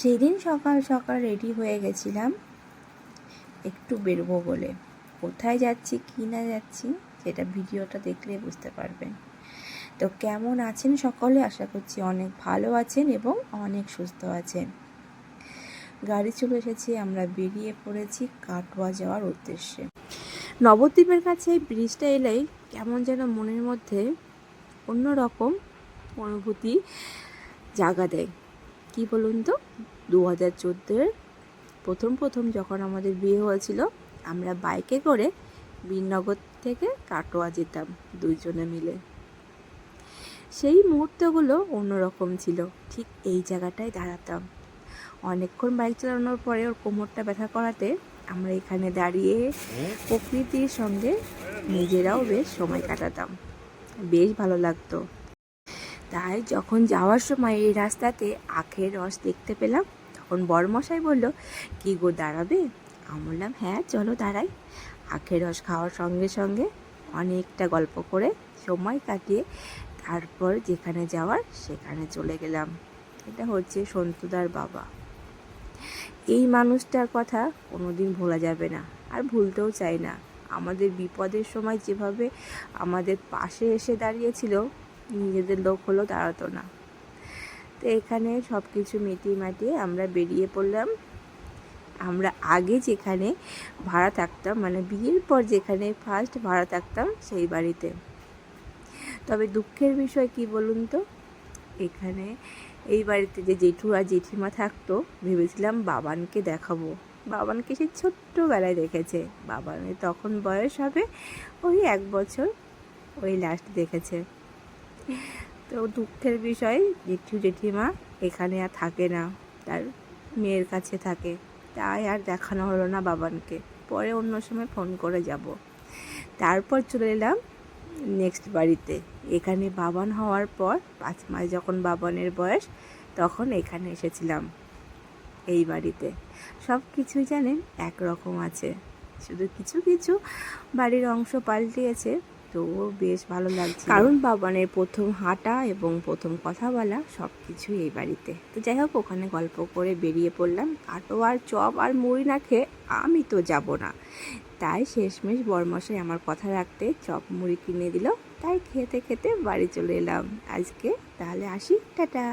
সেই দিন সকাল সকাল রেডি হয়ে গেছিলাম। একটু বেরবো বলে। কোথায় যাচ্ছি, কি না যাচ্ছি, সেটা ভিডিওটা দেখলে বুঝতে পারবেন। তো কেমন আছেন সকলে? আশা করছি অনেক ভালো আছেন এবং অনেক সুস্থ আছেন। গাড়ি চলে এসেছি, আমরা বেরিয়ে পড়েছি কাটোয়া যাওয়ার উদ্দেশ্যে। নবদ্বীপের কাছে এই ব্রিজটা এলেই কেমন যেন মনের মধ্যে অন্যরকম অনুভূতি জাগা দেয়। কি বলুন তো? দু হাজার চোদ্দোর প্রথম প্রথম যখন আমাদের বিয়ে হয়েছিল, আমরা বাইকে করে বীরনগর থেকে কাটোয়া যেতাম দুইজনে মিলে। সেই মুহূর্তগুলো অন্যরকম ছিল, ঠিক এই জায়গাটায় দাঁড়াতাম। অনেকক্ষণ বাইক চালানোর পরে ওর কোমরটা ব্যথা করাতে আমরা এখানে দাঁড়িয়ে প্রকৃতির সঙ্গে নিজেরাও বেশ সময় কাটাতাম। বেশ ভালো লাগতো। তাই যখন যাওয়ার সময় এই রাস্তাতে আখের রস দেখতে পেলাম, তখন বড়মশাই বলল, কি গো দাঁড়াবে? আমি বললাম হ্যাঁ চলো দাঁড়াই। আখের রস খাওয়ার সঙ্গে সঙ্গে অনেকটা গল্প করে সময় কাটিয়ে তারপর যেখানে যাওয়ার সেখানে চলে গেলাম। এটা হচ্ছে সন্তুদার বাবা। এই মানুষটার কথা কোনোদিন ভোলা যাবে না আর ভুলতেও চাই না। আমাদের বিপদের সময় যেভাবে আমাদের পাশে এসে দাঁড়িয়েছিল নিজেদের লোক হলেও দাঁড়াতো না। তো এখানে সব কিছু মিটিয়ে মাটিয়ে আমরা বেরিয়ে পড়লাম। আমরা আগে যেখানে ভাড়া থাকতাম মানে বিয়ের পর যেখানে ফার্স্ট ভাড়া থাকতাম, সেই বাড়িতে। তবে দুঃখের বিষয় কি বলুন তো? এখানে এই বাড়িতে যে জেঠু আর জেঠিমা থাকতো, ভেবেছিলাম বাবানকে দেখাবো। বাবানকে সে ছোট্টবেলায় দেখেছে। বাবানের তখন বয়স হবে ওই এক বছর, ওই লাস্ট দেখেছে। তো দুঃখের বিষয়, জেঠু জেঠিমা এখানে আর থাকে না। তার মেয়ের কাছে থাকে। তাই আর দেখানো হলো না বাবানকে। পরে অন্য সময় ফোন করে যাব। তারপর চলে এলাম নেক্সট বাড়িতে। এখানে বাবান হওয়ার পর, পাঁচ মাস যখন বাবানের বয়স, তখন এখানে এসেছিলাম এই বাড়িতে। সব কিছুই জানেন, একরকম আছে। শুধু কিছু কিছু বাড়ির অংশ পাল্টিয়েছে। তো বেশ ভালো লাগছে কারণ বাবানের প্রথম হাঁটা এবং প্রথম কথা বলা সব কিছুই এই বাড়িতে। তো যাই হোক, ওখানে গল্প করে বেরিয়ে পড়লাম। কাটো আর চপ আর মুড়ি না খেয়ে আমি তো যাব না। তাই শেষমেশ বরমশাই আমার কথা রাখতে চপ মুড়ি কিনে দিল। তাই খেতে খেতে বাড়ি চলে এলাম। আজকে তাহলে আসি। টাটা।